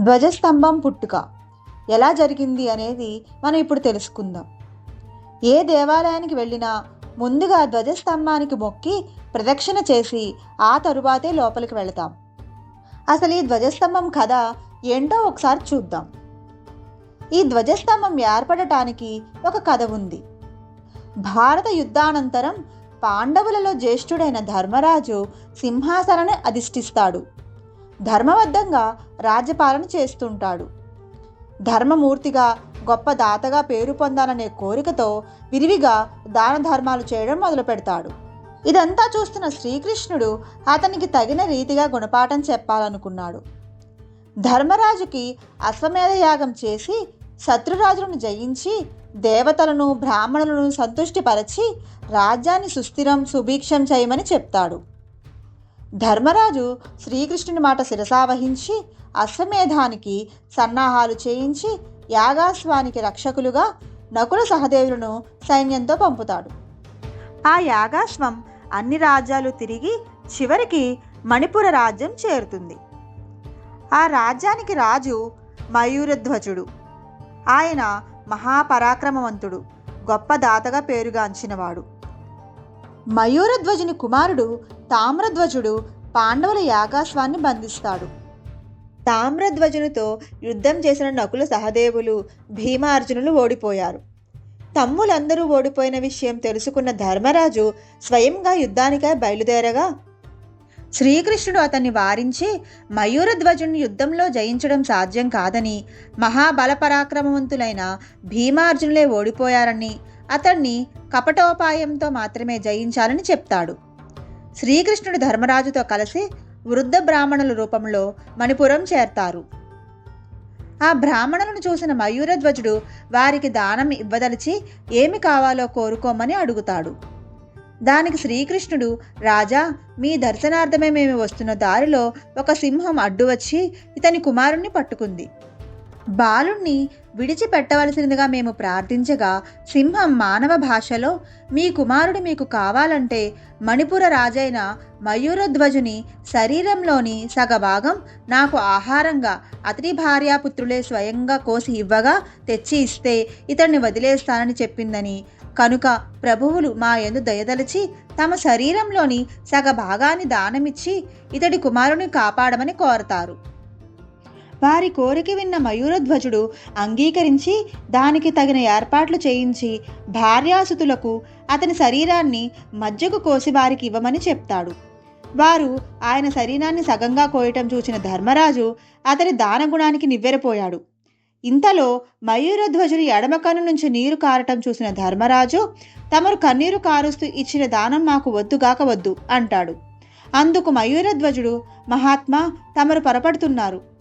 ధ్వజస్తంభం పుట్టుక. ఎలా జరిగింది అనేది మనం ఇప్పుడు తెలుసుకుందాం. ఏ దేవాలయానికి వెళ్ళినా ముందుగా ధ్వజస్తంభానికి మొక్కి ప్రదక్షిణ చేసి ఆ తరువాతే లోపలికి వెళతాం. అసలు ఈ ధ్వజస్తంభం కథ ఏంటో ఒకసారి చూద్దాం. ఈ ధ్వజస్తంభం ఏర్పడటానికి ఒక కథ ఉంది. భారత యుద్ధానంతరం పాండవులలో జ్యేష్ఠుడైన ధర్మరాజు సింహాసనాన్ని అధిష్ఠిస్తాడు. ధర్మబద్ధంగా రాజ్యపాలన చేస్తుంటాడు. ధర్మమూర్తిగా గొప్ప దాతగా పేరు పొందాలనే కోరికతో విరివిగా దాన ధర్మాలు చేయడం మొదలు పెడతాడు ఇదంతా చూస్తున్న శ్రీకృష్ణుడు అతనికి తగిన రీతిగా గుణపాఠం చెప్పాలనుకున్నాడు. ధర్మరాజుకి అశ్వమేధ యాగం చేసి శత్రురాజులను జయించి దేవతలను బ్రాహ్మణులను సంతుష్టిపరచి రాజ్యాన్ని సుస్థిరం సుభిక్షం చేయమని చెప్తాడు. ధర్మరాజు శ్రీకృష్ణుని మాట శిరసావహించి అశ్వమేధానికి సన్నాహాలు చేయించి యాగాశ్వానికి రక్షకులుగా నకుల సహదేవులను సైన్యంతో పంపుతాడు. ఆ యాగాశ్వం అన్ని రాజ్యాలు తిరిగి చివరికి మణిపుర రాజ్యం చేరుతుంది. ఆ రాజ్యానికి రాజు మయూరధ్వజుడు. ఆయన మహాపరాక్రమవంతుడు గొప్ప దాతగా పేరుగాంచినవాడు. మయూరధ్వజుని కుమారుడు తామ్రధ్వజుడు పాండవుల యాగాశ్వాన్ని బంధిస్తాడు. తామ్రధ్వజునితో యుద్ధం చేసిన నకుల సహదేవులు భీమార్జునులు ఓడిపోయారు. తమ్ములందరూ ఓడిపోయిన విషయం తెలుసుకున్న ధర్మరాజు స్వయంగా యుద్ధానికై బయలుదేరగా శ్రీకృష్ణుడు అతన్ని వారించి మయూరధ్వజుని యుద్ధంలో జయించడం సాధ్యం కాదని మహాబలపరాక్రమవంతులైన భీమార్జునులే ఓడిపోయారని అతన్ని కపటోపాయంతో మాత్రమే జయించాలని చెప్తాడు. శ్రీకృష్ణుడు ధర్మరాజుతో కలిసి వృద్ధ బ్రాహ్మణుల రూపంలో మణిపురం చేరతారు. ఆ బ్రాహ్మణులను చూసిన మయూరధ్వజుడు వారికి దానం ఇవ్వదలిచి ఏమి కావాలో కోరుకోమని అడుగుతాడు. దానికి శ్రీకృష్ణుడు రాజా మీ దర్శనార్థమే మేము వస్తున్న దారిలో ఒక సింహం అడ్డు వచ్చి ఇతని కుమారుణ్ణి పట్టుకుంది. బాలుణ్ణి విడిచిపెట్టవలసినదిగా మేము ప్రార్థించగా సింహం మానవ భాషలో మీ కుమారుడు మీకు కావాలంటే మణిపుర రాజైన మయూరధ్వజుని శరీరంలోని సగభాగం నాకు ఆహారంగా అతని భార్యాపుత్రులే స్వయంగా కోసి ఇవ్వగా తెచ్చి ఇస్తే ఇతన్ని వదిలేస్తానని చెప్పిందని. కనుక ప్రభువులు మా యందు దయదలిచి తమ శరీరంలోని సగ భాగాన్ని దానమిచ్చి ఇతడి కుమారుని కాపాడమని కోరతారు. వారి కోరిక విన్న మయూరధ్వజుడు అంగీకరించి దానికి తగిన ఏర్పాట్లు చేయించి భార్యాసుతులకు అతని శరీరాన్ని మధ్యకు కోసి వారికి ఇవ్వమని చెప్తాడు. వారు ఆయన శరీరాన్ని సగంగా కోయటం చూసిన ధర్మరాజు అతని దానగుణానికి నివ్వెరపోయాడు. ఇంతలో మయూరధ్వజుని ఎడమ కన్ను నుంచి నీరు కారటం చూసిన ధర్మరాజు తమరు కన్నీరు కారుస్తూ ఇచ్చిన దానం మాకు వద్దుగాక వద్దు అంటాడు. అందుకు మయూరధ్వజుడు మహాత్మా తమరు పొరపడుతున్నారు.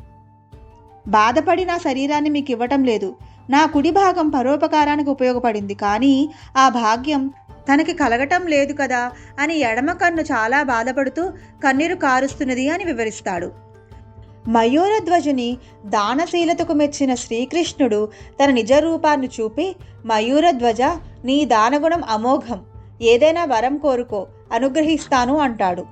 బాధపడి నా శరీరాన్ని మీకు ఇవ్వటం లేదు. నా కుడి భాగం పరోపకారానికి ఉపయోగపడింది. కానీ ఆ భాగ్యం తనకి కలగటం లేదు కదా అని ఎడమ కన్ను చాలా బాధపడుతూ కన్నీరు కారుస్తున్నది అని వివరిస్తాడు. మయూరధ్వజుని దానశీలతకు మెచ్చిన శ్రీకృష్ణుడు తన నిజ రూపాన్ని చూపి మయూరధ్వజ నీ దానగుణం అమోఘం. ఏదైనా వరం కోరుకో అనుగ్రహిస్తాను అంటాడు.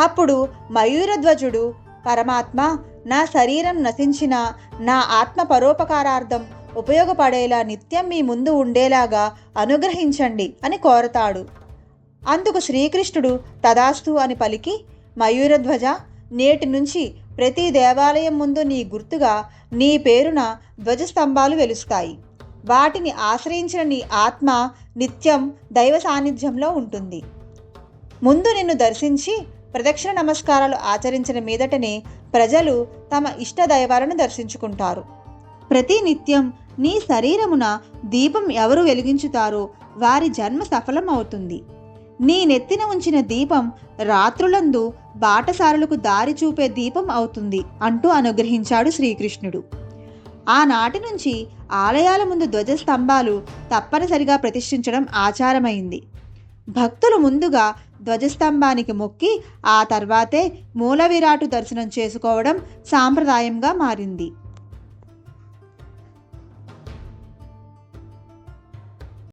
అప్పుడు మయూరధ్వజుడు పరమాత్మ నా శరీరం నశించిన నా ఆత్మ పరోపకారార్థం ఉపయోగపడేలా నిత్యం మీ ముందు ఉండేలాగా అనుగ్రహించండి అని కోరతాడు. అందుకు శ్రీకృష్ణుడు తదాస్తు అని పలికి మయూరధ్వజ నేటి నుంచి ప్రతి దేవాలయం ముందు నీ గుర్తుగా నీ పేరున ధ్వజస్తంభాలు వెలుస్తాయి. వాటిని ఆశ్రయించిన నీ ఆత్మ నిత్యం దైవ సాన్నిధ్యంలో ఉంటుంది. ముందు నిన్ను దర్శించి ప్రదక్షిణ నమస్కారాలు ఆచరించిన మీదటనే ప్రజలు తమ ఇష్ట దైవాలను దర్శించుకుంటారు. ప్రతి నిత్యం నీ శరీరమున దీపం ఎవరు వెలిగించుతారో వారి జన్మ సఫలం అవుతుంది నీ నెత్తిన ఉంచిన దీపం రాత్రులందు బాటసారులకు దారి చూపే దీపం అవుతుంది అంటూ అనుగ్రహించాడు శ్రీకృష్ణుడు. ఆనాటి నుంచి ఆలయాల ముందు ధ్వజస్తంభాలు తప్పనిసరిగా ప్రతిష్ఠించడం ఆచారమైంది. భక్తులు ముందుగా ధ్వజస్తంభానికి మొక్కి ఆ తర్వాతే మూల విరాటు దర్శనం చేసుకోవడం సాంప్రదాయంగా మారింది.